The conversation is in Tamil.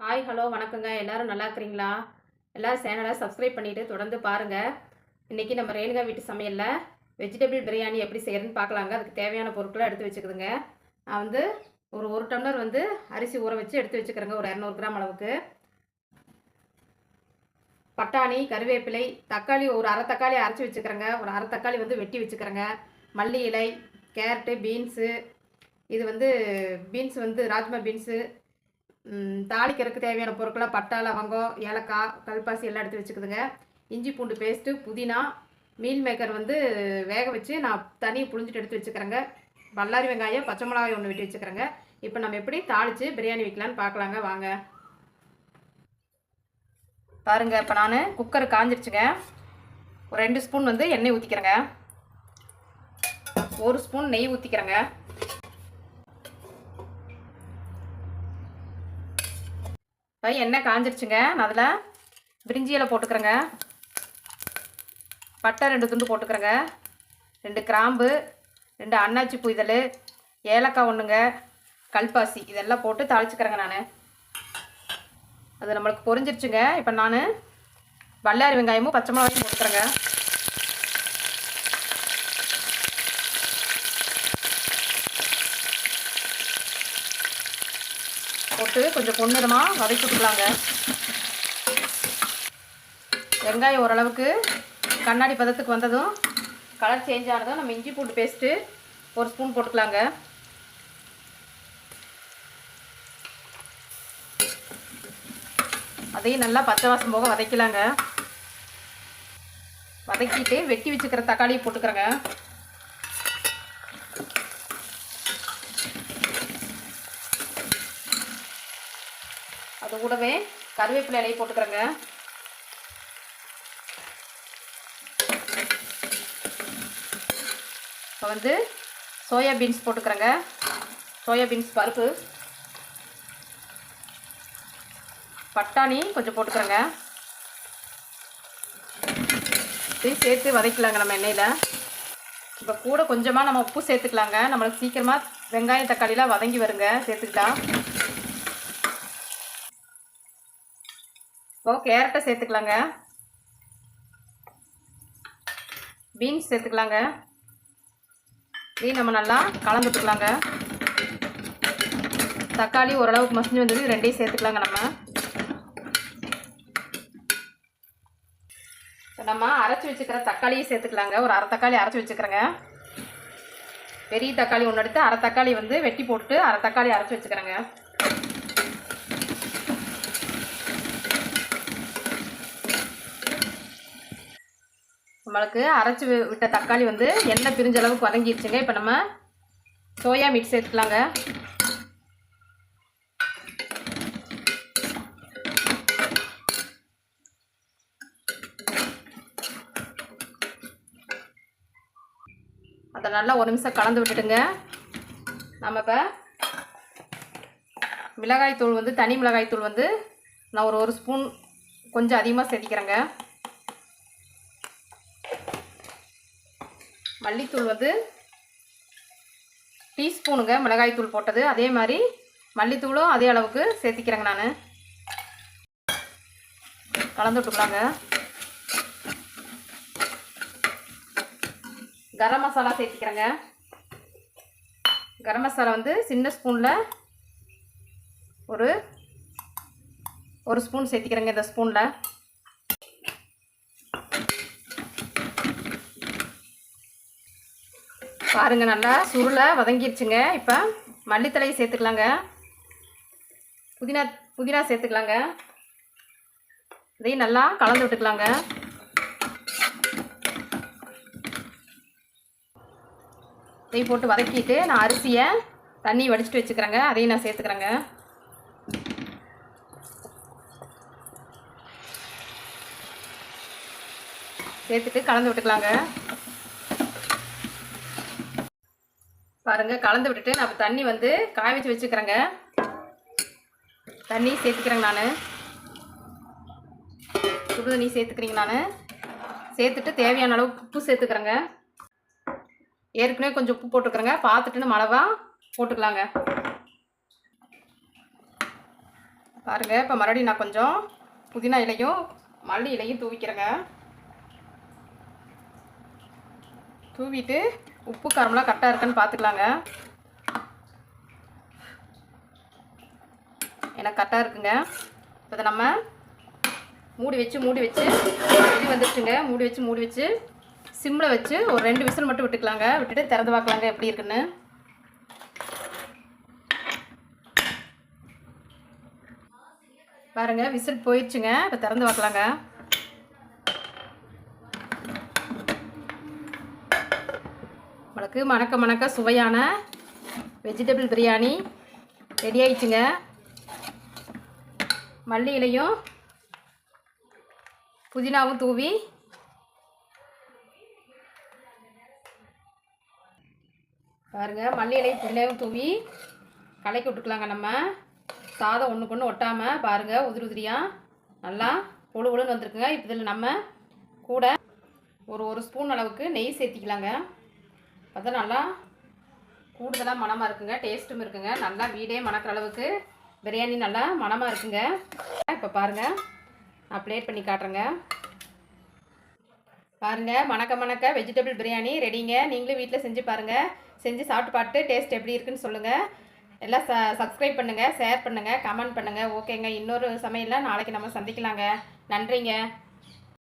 ஹாய் ஹலோ வணக்கங்க. எல்லாரும் நல்லா இருக்கிறீங்களா? எல்லோரும் சேனலை சப்ஸ்கிரைப் பண்ணிவிட்டு தொடர்ந்து பாருங்கள் இன்றைக்கி நம்ம ரேணுகா வீட்டு சமையலில் வெஜிடபிள் பிரியாணி எப்படி செய்கிறதுன்னு பார்க்கலாங்க. அதுக்கு தேவையான பொருட்களை எடுத்து வச்சுக்குதுங்க. நான் வந்து ஒரு ஒரு டம்ளர் வந்து அரிசி ஊற வச்சு எடுத்து வச்சுக்கிறேங்க. ஒரு இரநூறு கிராம் அளவுக்கு. பட்டாணி கருவேப்பிலை தக்காளி ஒரு அரை தக்காளி அரைச்சி வச்சுக்கிறேங்க. ஒரு அரை தக்காளி வந்து வெட்டி வச்சுக்கிறேங்க. மல்லி இலை கேரட்டு பீன்ஸு. இது வந்து பீன்ஸ் வந்து ராஜ்மா பீன்ஸு. தாளிக்கிறதுக்கு தேவையான பொருட்களை பட்டை லவங்கம் ஏலக்காய் கல்பாசி எல்லாம் எடுத்து வச்சுக்குதுங்க. இஞ்சி பூண்டு பேஸ்ட்டு புதினா மீல் மேக்கர் வந்து வேக வச்சு நான் தனியாக புழிஞ்சிட்டு எடுத்து வச்சுக்கிறேங்க. பல்லாரி வெங்காயம் பச்சை மிளகாய் ஒன்று வெட்டி வச்சுக்கிறேங்க. இப்போ நம்ம எப்படி தாளித்து பிரியாணி வைக்கலான்னு பார்க்கலாங்க வாங்க. பாருங்க இப்போ நான் குக்கர் காஞ்சிருச்சுங்க. ஒரு ரெண்டு ஸ்பூன் வந்து எண்ணெய் ஊற்றிக்கிறேங்க ஒரு ஸ்பூன் நெய் ஊற்றிக்கிறேங்க எண்ணெய் காஞ்சிருச்சுங்க. நான் அதில் பிரிஞ்சி இலை போட்டுக்கிறேங்க. பட்டை ரெண்டு துண்டு போட்டுக்கிறேங்க. ரெண்டு கிராம்பு ரெண்டு அன்னாச்சி புய்தல் ஏலக்காய் ஒன்றுங்க கல்பாசி. இதெல்லாம் போட்டு தாளிச்சுக்கிறேங்க நான். அது நம்மளுக்கு பொரிஞ்சிருச்சுங்க. இப்போ நான் வல்லாரி வெங்காயமும் பச்சை மிளகாயும் போட்டுக்கிறேங்க. போட்டு கொஞ்சம் பொன்னிறமாக வதக்கி விட்டுக்கலாங்க. வெங்காயம் ஓரளவுக்கு கண்ணாடி பதத்துக்கு வந்ததும் கலர் சேஞ்ச் ஆனதும் நம்ம இஞ்சி பூண்டு பேஸ்ட்டு ஒரு ஸ்பூன் போட்டுக்கலாங்க. அதையும் நல்லா பச்சை வாசம் போக வதக்கலாங்க. வதக்கிட்டு வெட்டி வச்சுக்கிற தக்காளியை போட்டுக்கிறேங்க. கூடவே கருவேப்பிலை இலையை போட்டுக்கிறேங்க. இப்போ வந்து சோயா பீன்ஸ் போட்டுக்கிறேங்க. சோயா பீன்ஸ் பருப்பு. பட்டாணி கொஞ்சம் போட்டுக்கிறேங்க. இதையும் சேர்த்து வதக்கலாங்க நம்ம எண்ணெயில். இப்போ கூட கொஞ்சமாக நம்ம உப்பு சேர்த்துக்கலாங்க. நம்மளுக்கு சீக்கிரமாக வெங்காயம் தக்காளிலாம் வதங்கி வருங்க. சேர்த்துக்கிட்டா. இப்போ கேரட்டை சேர்த்துக்கலாங்க. பீன்ஸ் சேர்த்துக்கலாங்க. இதையும் நம்ம நல்லா கலந்துட்டுக்கலாங்க தக்காளி ஓரளவுக்கு மசிஞ்சு வந்தது ரெண்டையும் சேர்த்துக்கலாங்க நம்ம. நம்ம அரைச்சி வச்சுக்கிற தக்காளியும் சேர்த்துக்கலாங்க. ஒரு அரை தக்காளி அரைச்சி வச்சுக்கிறேங்க. பெரிய தக்காளி ஒன்று எடுத்து அரை தக்காளி வந்து வெட்டி போட்டு அரை தக்காளி அரைச்சி வச்சுக்கிறேங்க. நம்மளுக்கு அரைச்சி விட்ட தக்காளி வந்து எண்ணெய் பிரிஞ்ச அளவுக்கு வதங்கிடுச்சுங்க இப்போ நம்ம சோயா மிக்ஸ் சேர்த்துக்கலாங்க அதை நல்லா ஒரு நிமிஷம் கலந்து விட்டுட்டுங்க நம்ம இப்போ மிளகாய் தூள் வந்து தனி மிளகாய்த்தூள் வந்து நான் ஒரு ஒரு ஸ்பூன் கொஞ்சம் அதிகமாக சேர்த்திக்கிறேங்க. மல்லித்தூள் வந்து டீஸ்பூனுங்க மிளகாய் தூள் போட்டது. அதே மாதிரி மல்லித்தூளும் அதே அளவுக்கு சேர்த்திக்கிறேங்க நான். கலந்து விட்டுக்கலாங்க. கரம் மசாலா சேர்த்திக்கிறேங்க. கரம் மசாலா வந்து சின்ன ஸ்பூனில் ஒரு ஒரு ஸ்பூன் சேர்த்திக்கிறேங்க இந்த ஸ்பூனில். பாருங்க நல்லா சுருளை வதங்கிருச்சுங்க. இப்போ மல்லித்தலையை சேர்த்துக்கலாங்க. புதினா புதினா சேர்த்துக்கலாங்க. இதையும் நல்லா கலந்து விட்டுக்கலாங்க. இதையும் போட்டு வதக்கிட்டு நான் அரிசியை தண்ணி வடிச்சிட்டு வச்சுக்கிறேங்க. அதையும் நான் சேர்த்துக்கிறேங்க. சேர்த்துட்டு கலந்து விட்டுக்கலாங்க. பாருங்க கலந்து விட்டுட்டு நான் தண்ணி வந்து காய வச்சு வச்சுக்கிறேங்க. தண்ணி சேர்த்துக்கிறேங்க நான். சுடு தண்ணி சேர்த்துக்கிறீங்க நான். சேர்த்துட்டு தேவையான அளவு உப்பு சேர்த்துக்கிறேங்க. ஏற்கனவே கொஞ்சம் உப்பு போட்டுக்கிறேங்க. பார்த்துட்டுன்னு நம்ம போட்டுக்கலாங்க. பாருங்கள் இப்போ மறுபடியும் நான் கொஞ்சம் புதினா இலையும் மல்லி இலையும் தூவிக்கிறேங்க. தூவிட்டு உப்பு காரம்லாம் கரெக்டாக இருக்குன்னு பார்த்துக்கலாங்க எனக்கு கரெக்டாக இருக்குங்க. இப்போ நம்ம மூடி வச்சு மூடி வச்சு இது வந்துடுச்சுங்க மூடி வச்சு மூடி வச்சு சிம்மில் வச்சு ஒரு ரெண்டு விசில் மட்டும் விட்டுக்கலாங்க. விட்டுட்டு திறந்து பார்க்கலாங்க எப்படி இருக்குன்னு. பாருங்க விசில் போயிடுச்சுங்க. இப்போ திறந்து பார்க்கலாங்க உங்களுக்கு மணக்க மணக்க சுவையான வெஜிடபிள் பிரியாணி ரெடி ஆயிடுச்சுங்க. மல்லி இலையும் புதினாவும் தூவி. பாருங்க மல்லி இலையும் புதினாவும் தூவி. கலக்கி விட்டுக்கலாங்க நம்ம. சாதம் ஒன்றுக்கு ஒன்று ஒட்டாமல் பாருங்கள் உதிரி உதிரியாக நல்லா பொழு பொழுன்னு வந்திருக்குங்க. இப்போ இதில் நம்ம கூட ஒரு ஒரு ஸ்பூன் அளவுக்கு நெய் சேர்த்திக்கலாங்க. அப்போ நல்லா கூடுதலாக மணமாக இருக்குங்க டேஸ்ட்டும் இருக்குங்க. நல்லா வீடே மணக்கிற அளவுக்கு பிரியாணி நல்லா மணமாக இருக்குங்க. இப்போ பாருங்கள் நான் பிளேட் பண்ணி காட்டுறேங்க. பாருங்கள் மணக்க மணக்க வெஜிடபிள் பிரியாணி ரெடிங்க நீங்களும் வீட்டில் செஞ்சு பாருங்கள் செஞ்சு சாப்பிட்டு பார்த்து டேஸ்ட் எப்படி இருக்குன்னு சொல்லுங்கள் எல்லாம் ச சப்ஸ்கிரைப் பண்ணுங்கள் ஷேர் பண்ணுங்கள் கமெண்ட் பண்ணுங்கள் ஓகேங்க இன்னொரு சமையலில் நாளைக்கு நம்ம சந்திக்கலாங்க. நன்றிங்க.